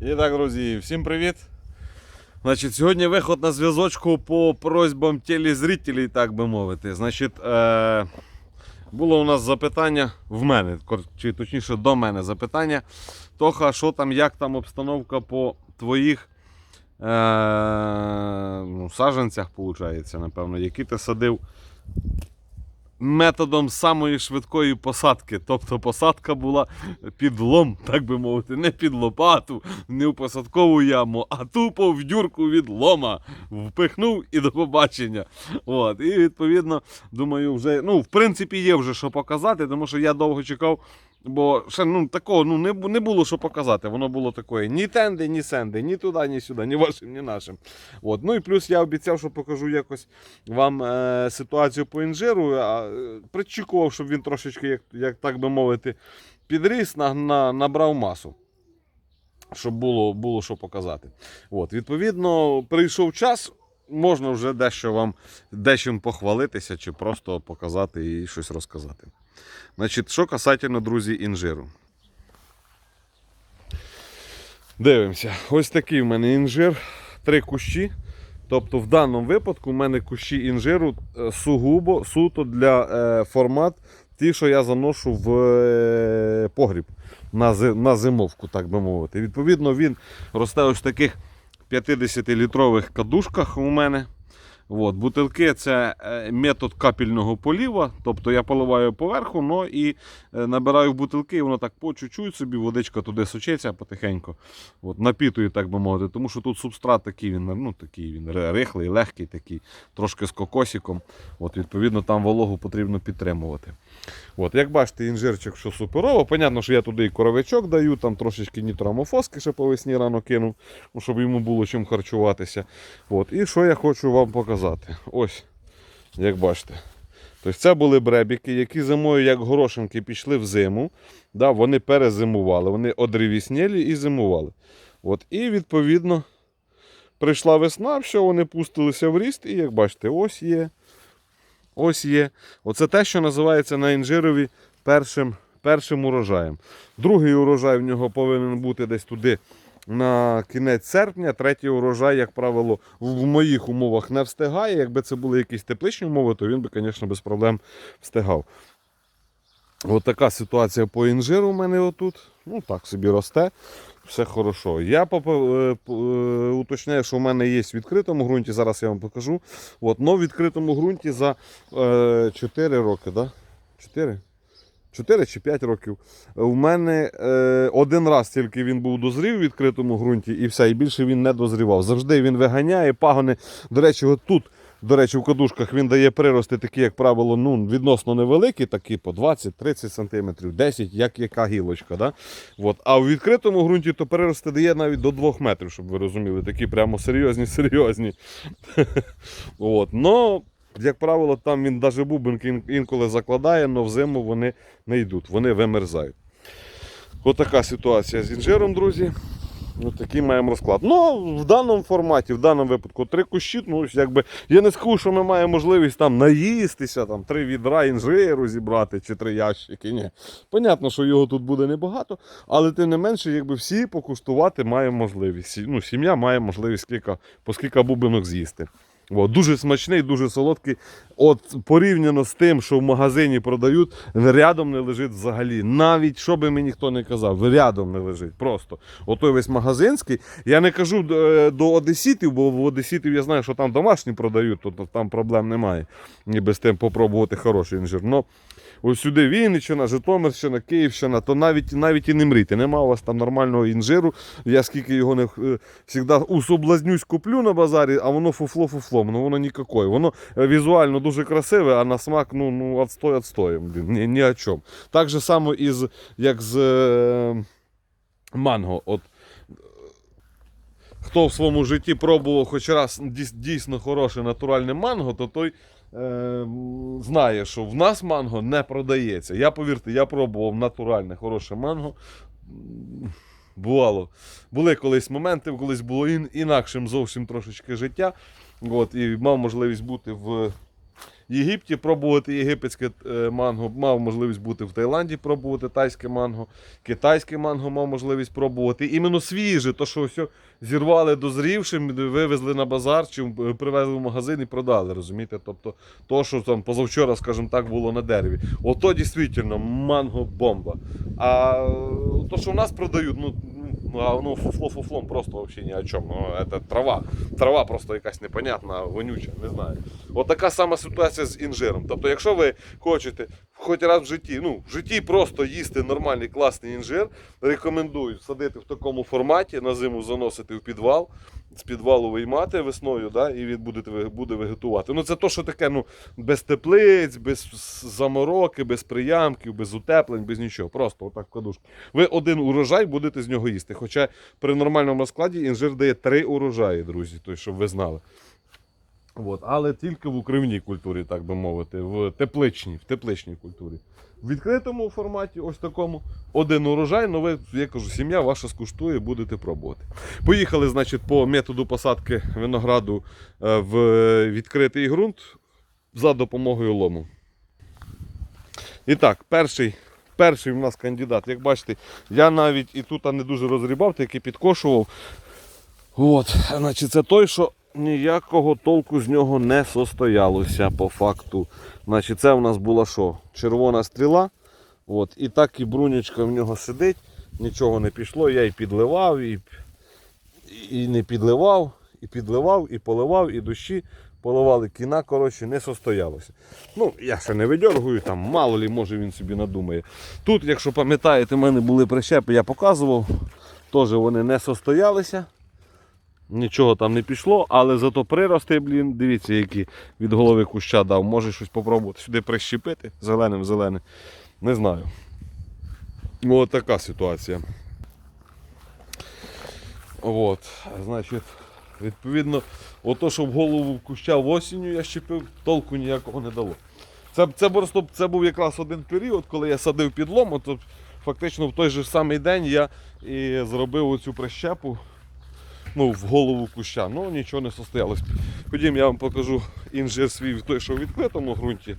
І так, друзі, всім привіт. Значить, сьогодні виход на зв'язочку по просьбам телезрителей, так би мовити. Значить, е- було у нас запитання в мене, чи точніше до мене запитання. Тоха, що там, як там обстановка по твоїх е- ну, саджанцях, виходить, напевно, які ти садив методом самої швидкої посадки. Тобто посадка була під лом, так би мовити, не під лопату, не в посадкову яму, а тупо в дюрку від лома. Впихнув і до побачення. От. І відповідно, думаю, вже, ну, в принципі, є вже що показати, тому що я довго чекав. Бо ще ну, такого ну, не, не було що показати. Воно було такое ні тенди, ні сенди, ні туди, ні сюди, ні вашим, ні нашим. От. Ну і плюс я обіцяв, що покажу якось вам е, ситуацію по інжиру. А, е, причікував, щоб він трошечки, як, як так би мовити, підріс, на, на, набрав масу. Щоб було, було що показати. От, відповідно, прийшов час, можна вже дещо вам дечим похвалитися, чи просто показати і щось розказати. Значить, що касательно, друзі, інжиру. Дивимося. Ось такий в мене інжир. Три кущі. Тобто, в даному випадку в мене кущі інжиру е, сугубо суто для е, формат, ті, що я заношу в е, погріб на, зимовку, так би мовити. Відповідно, він росте ось в таких 50-літрових кадушках у мене. От, бутилки це е, метод капельного поліва, тобто я поливаю поверху, ну і е, набираю в бутилки, і воно так по чуть-чуть собі, водичка туди сочиться потихеньку. От, напітую, так би мовити, тому що тут субстрат такий, він, ну, такий він рихлий, легкий, такий, трошки з кокосиком. От, відповідно, там вологу потрібно підтримувати. От, як бачите, інжирчик, що суперово. Понятно, що я туди і коровичок даю, там трошечки нітроамофоски ще по весні рано кинув, ну, щоб йому було чим харчуватися. От, і що я хочу вам показати? Ось, як бачите. Тобто це були бребіки, які зимою, як горошинки, пішли в зиму. Да, вони перезимували, вони одревіснєлі і зимували. От, і відповідно прийшла весна, все, вони пустилися в ріст, і як бачите, ось є. Ось є. Оце те, що називається на інжирові першим, першим урожаєм. Другий урожай в нього повинен бути десь туди на кінець серпня. Третій урожай, як правило, в моїх умовах не встигає. Якби це були якісь тепличні умови, то він би, звісно, без проблем встигав. От така ситуація по інжиру у мене отут. Ну так собі росте. Все хорошо. Я попа- е, е, уточняю, що в мене є в відкритому ґрунті, зараз я вам покажу. От, но в відкритому ґрунті за е, 4 роки, да? 4? 4 чи 5 років. У мене е, один раз тільки він був дозрів в відкритому ґрунті і все, і більше він не дозрівав. Завжди він виганяє пагони. До речі, от тут, до речі, в кадушках він дає прирости такі, як правило, ну, відносно невеликі, такі по 20-30 см, 10 як яка гілочка. Да? От. А в відкритому ґрунті то прирости дає навіть до 2 метрів, щоб ви розуміли, такі прямо серйозні, серйозні. От. Як правило, там він навіть бубенки інколи закладає, але взиму вони не йдуть, вони вимерзають. Отака ситуація з інжиром, друзі. Ось такий маємо розклад. Ну, в даному форматі, в даному випадку, три кущі, ну, якби, я не скажу, що ми маємо можливість там наїстися, там, три відра інжиру зібрати чи три ящики. Ні. Понятно, що його тут буде небагато, але тим не менше, якби всі покуштувати маємо можливість. Ну, сім'я має можливість скільки, по скільки бубинок з'їсти. О, дуже смачний, дуже солодкий. От порівняно з тим, що в магазині продають, рядом не лежить взагалі. Навіть що би мені ніхто не казав, рядом не лежить. Просто. Отой весь магазинський. Я не кажу е, до одеситів, бо в одеситів я знаю, що там домашні продають, то там проблем немає. Ніби з тим попробувати хороший інжир. Но ось сюди Вінниччина, Житомирщина, Київщина, то навіть, навіть і не мрійте. Нема у вас там нормального інжиру. Я скільки його не е, завжди усоблазнюсь куплю на базарі, а воно фуфло-фуфлом, ну воно нікакое. Воно е, візуально дуже красиве, а на смак ну, ну отстой отстоєм. Ні, ні о чому. Так же само із, як з е, манго. От, хто в своєму житті пробував хоч раз дійсно хороше натуральне манго, то той е, знає, що в нас манго не продається. Я повірте, я пробував натуральне хороше манго. Бувало. Були колись моменти, колись було ін, інакшим зовсім трошечки життя. От, і мав можливість бути в Єгипті пробувати єгипетське е, манго, мав можливість бути в Таїланді, пробувати тайське манго, китайське манго мав можливість пробувати. Іменно свіже, то що все зірвали дозрівшим, вивезли на базар чи е, привезли в магазин і продали. Розумієте? Тобто, то, що там позавчора, скажімо так, було на дереві. Ото дійсно манго бомба. А то, що в нас продають, ну. Ну, а ну фуфло фуфлом просто вообще ни о чем. Ну, это трава. Трава просто якась непонятна, вонюча, не знаю. От така сама ситуація з інжиром. Тобто, якщо ви хочете хоч раз в житті, ну, в житті просто їсти нормальний класний інжир, рекомендую садити в такому форматі, на зиму заносити в підвал, з підвалу виймати весною, да, і він буде, буде вегетувати. Ну, це то, що таке, ну, без теплиць, без замороки, без приямків, без утеплень, без нічого. Просто отак в кадушку. Ви один урожай будете з нього їсти. Хоча при нормальному розкладі інжир дає три урожаї, друзі, то, щоб ви знали. От, але тільки в укривній культурі, так би мовити, в тепличній, в тепличній культурі. В відкритому форматі, ось такому, один урожай, ну ви, я кажу, сім'я ваша скуштує, будете пробувати. Поїхали, значить, по методу посадки винограду е, в відкритий ґрунт за допомогою лому. І так, перший, перший у нас кандидат, як бачите, я навіть і тут не дуже розрібав, тільки підкошував. От, значить, це той, що ніякого толку з нього не состоялося по факту. Значить, це в нас була що? Червона стріла. От, і так і брунячка в нього сидить, нічого не пішло, я і підливав, і, і не підливав, і підливав, і поливав, і дощі поливали кіна, коротше, не состоялося. Ну, я ще не видергую, там мало лі, може він собі надумає. Тут, якщо пам'ятаєте, в мене були прищепи, я показував, теж вони не состоялися. Нічого там не пішло, але зато прирости, блін, дивіться, які від голови куща дав. Може щось попробувати сюди прищепити зеленим зеленим. Не знаю. Ось така ситуація. От, значить, відповідно, ото, що в голову куща осінню я щепив, толку ніякого не дало. Це, це, просто, це був якраз один період, коли я садив підлом, от, от фактично в той же самий день я і зробив оцю прищепу ну, в голову куща. Ну нічого не состоялось. Ходім, я вам покажу інжир свій той, що в відкритому ґрунті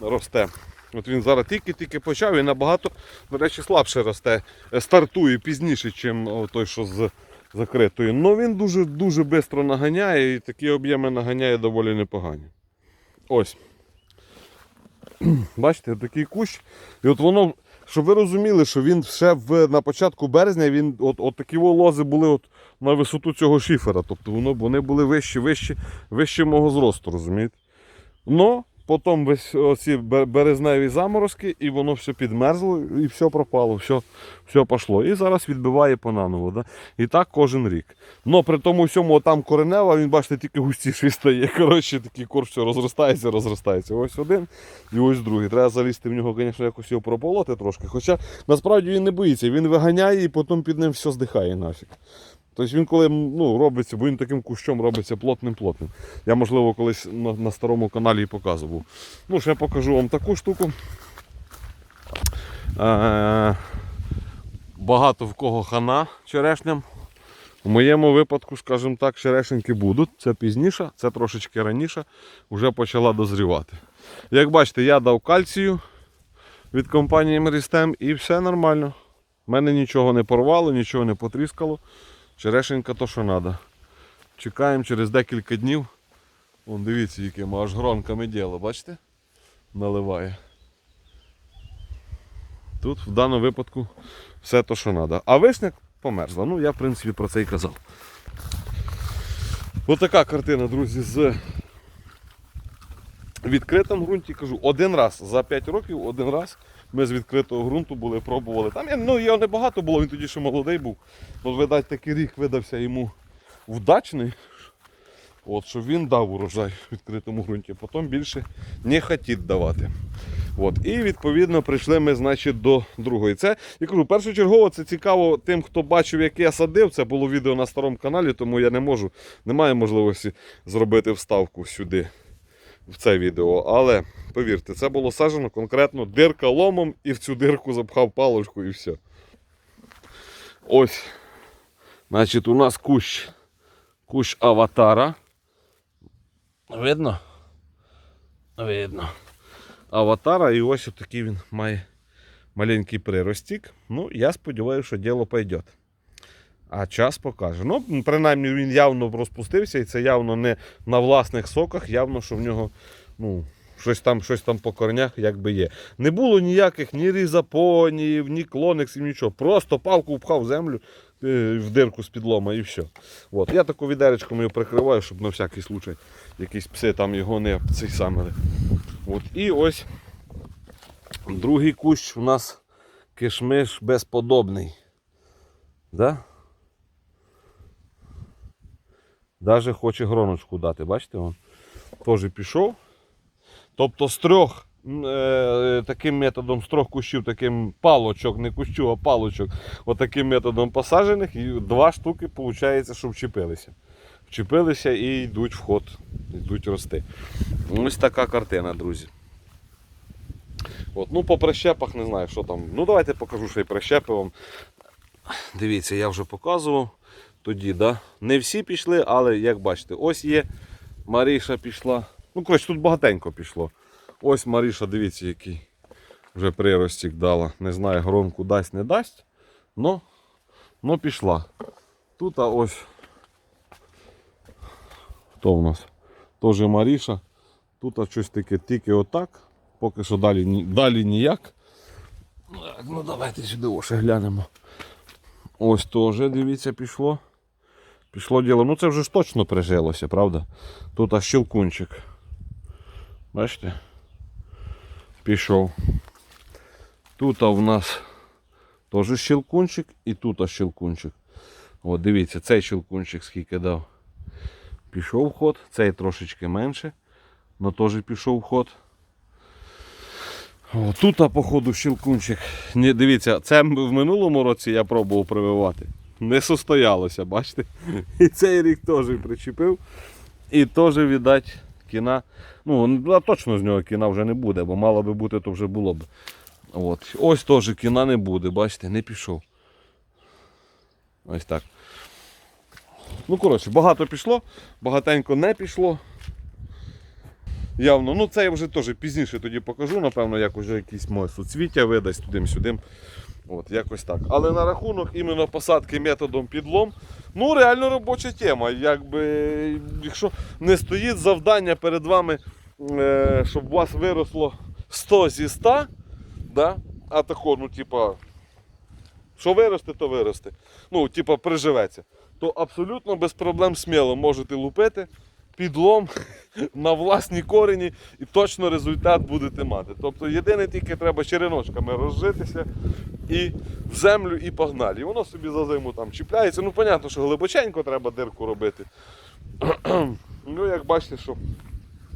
росте. От він зараз тільки-тільки почав і набагато, до речі, слабше росте. Е, Стартує пізніше, ніж той, що з закритої. Ну він дуже дуже швидко наганяє і такі об'єми наганяє доволі непогані. Ось. Бачите, такий кущ. І от воно, щоб ви розуміли, що він ще в, на початку березня він, от, от такі лози були от на висоту цього шифера. Тобто воно, вони були вищі, вищі, вищі мого зросту, розумієте? Но потім весь оці березневі заморозки, і воно все підмерзло, і все пропало, все, все пішло. І зараз відбиває понаново. Да? І так кожен рік. Но при тому всьому там коренева, він, бачите, тільки густіший стає. Коротше, такий корж все розростається, розростається. Ось один і ось другий. Треба залізти в нього, звісно, якось його прополоти трошки. Хоча насправді він не боїться, він виганяє і потім під ним все здихає нафіг. Тобто він коли ну, робиться, бо він таким кущом робиться плотним-плотним. Я, можливо, колись на, на старому каналі і показував. Ну, ще покажу вам таку штуку. Е, багато в кого хана черешням. У моєму випадку, скажімо так, черешеньки будуть. Це пізніше, це трошечки раніше, вже почала дозрівати. Як бачите, я дав кальцію від компанії Meristem і все нормально. У мене нічого не порвало, нічого не потріскало. Черешенька то, що треба. Чекаємо через декілька днів. Вон дивіться, яким аж гронками діло, бачите? Наливає. Тут в даному випадку все то, що треба. А вишня померзла. Ну, я, в принципі, про це і казав. Ось така картина, друзі, з відкритим ґрунті. Кажу, один раз за 5 років, один раз ми з відкритого ґрунту були, пробували. Там ну, його небагато було, він тоді ще молодий був. От, видать, такий рік видався йому вдачний. От, що він дав урожай в відкритому ґрунті, потім більше не хотів давати. От. І відповідно прийшли ми значить, до другої. Це я кажу, першочергово це цікаво тим, хто бачив, як я садив. Це було відео на старому каналі, тому я не можу, немає можливості зробити вставку сюди, в це відео. Але повірте, це було саджено конкретно дирка ломом і в цю дирку запхав палочку і все. Ось. Значить, у нас кущ, кущ аватара. Видно? видно. Аватара, і ось такий він має маленький приростік. Ну, я сподіваюся, що діло пойде. А час покаже. Ну, принаймні він явно розпустився, і це явно не на власних соках, явно, що в нього ну, щось там щось там по корнях якби є. Не було ніяких ні різапонів, ні клониксів, нічого. Просто палку впхав землю е, в дирку з підлома і все. От. Я таку відеречком його прикриваю, щоб на всякий случай якісь пси там його не цей самили. От. І ось другий кущ у нас кишмиш безподобний. Да? Даже хоче гроночку дати, бачите? Вон. Теж пішов. Тобто з трьох е, таким методом, з трьох кущів, таким палочок, не кущу, а палочок, отаким методом посаджених, і два штуки, виходить, що вчепилися. Вчепилися і йдуть в ход, йдуть рости. Ось така картина, друзі. От, ну, по прищепах не знаю, що там. Ну, давайте покажу, що і прищепи вам. Дивіться, я вже показував тоді, да? Не всі пішли, але як бачите, ось є. Маріша пішла. Ну, коротше, тут багатенько пішло. Ось Маріша, дивіться, який вже приростик дала. Не знаю, громку дасть, не дасть. Но, но пішла. Тут а ось. Хто в нас? Теж Маріша. Тут щось таке тільки отак. Поки що далі, далі ніяк. Ну давайте сюди ось глянемо. Ось теж, дивіться, пішло. Пішло діло. Ну це вже ж точно прижилося, правда? Тут аж щелкунчик. Бачите? Пішов. Тут в нас теж щелкунчик і тут щелкунчик. От дивіться, цей щелкунчик скільки дав. Пішов ход, цей трошечки менше, але теж пішов ход. Тут, походу, щелкунчик. Ні, дивіться, це в минулому році я пробував прививати. Не состоялося, бачите? І цей рік теж причепив. І теж, віддать, кіна. Ну, точно з нього кіна вже не буде, бо мало би бути, то вже було б. От. Ось теж кіна не буде, бачите, не пішов. Ось так. Ну, коротше, багато пішло, багатенько не пішло. Явно, ну це я вже теж пізніше тоді покажу, напевно, як уже якісь моє суцвіття видасть туди-сюди. От, якось так. Але на рахунок іменно посадки методом підлом, ну реально робоча тема. Якби, якщо не стоїть завдання перед вами, е, щоб у вас виросло 100 зі 100, да? а тако, ну, типа, що виросте, то виросте. Ну, типа, приживеться. То абсолютно без проблем сміло можете лупити підлом на власні корені і точно результат будете мати. Тобто єдине тільки треба череночками розжитися і в землю, і погнали. І воно собі за зиму там чіпляється. Ну, понятно, що глибоченько треба дирку робити. ну, як бачите, що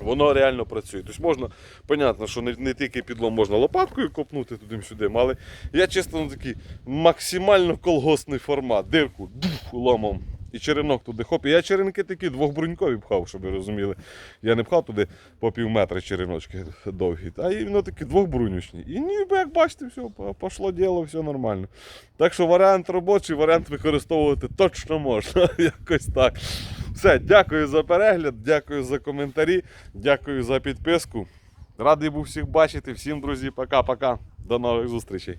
воно реально працює. Тобто можна, понятно, що не, не тільки підлом можна лопаткою копнути туди-сюди, але я на такий максимально колгосний формат. Дирку дух, ломом. І черенок туди хоп. І я черенки такі двохбрунькові пхав, щоб ви розуміли. Я не пхав туди по пів метра череночки довгі, а іменно такі двохбрунючні. І ніби як бачите, все, пошло діло, все нормально. Так що варіант робочий, варіант використовувати точно можна. Якось так. Все, дякую за перегляд, дякую за коментарі, дякую за підписку. Радий був всіх бачити. Всім, друзі, пока-пока. До нових зустрічей.